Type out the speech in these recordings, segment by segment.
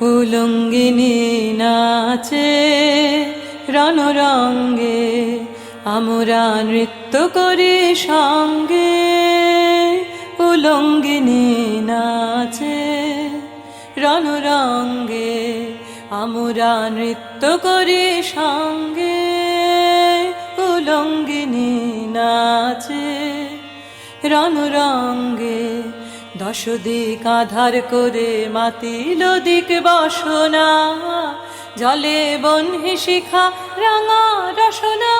উলঙ্গিনী নাচে, রণরঙ্গে আমরা নৃত্য করি সঙ্গে। উলঙ্গিনী নাচে, রণরঙ্গে আমরা নৃত্য করি সঙ্গে। উলঙ্গিনী নাচে, রণরঙ্গে দশ দিক আধার করে মাতিল দিক বসনা, জলে বন্হি শিখা রাঙা রসনা,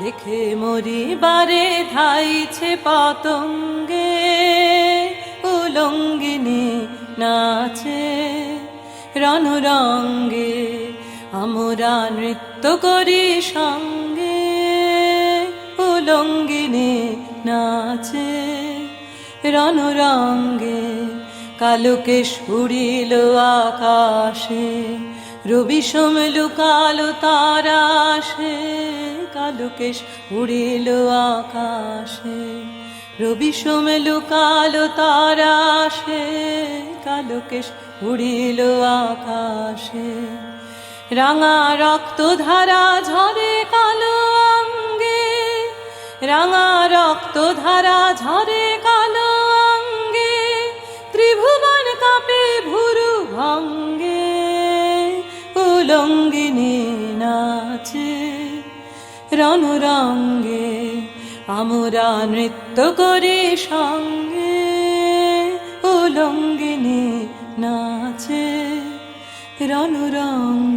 দেখে মরি বারে ধাইছে পতঙ্গে, উলঙ্গিনী নাচে রণরঙ্গে, আমরা নৃত্য করি সঙ্গে, উলঙ্গিনী নাচে রণরঙ্গে। কালোকে সুরিল আকাশে, রবি সমলু কালো তারাশে কালোকেশ উড়িল আকাশে, রবি সমলু কালো তারাশে কালোকেশ উড়িল আকাশে, রাঙা রক্ত ধারা ঝরে কালো অঙ্গে রাঙা রক্ত ধারা ঝরে কালো উলঙ্গিনী নাচে রণরঙ্গে আমরা নৃত্য করি সঙ্গে। উলঙ্গিনী নাচে রণরঙ্গে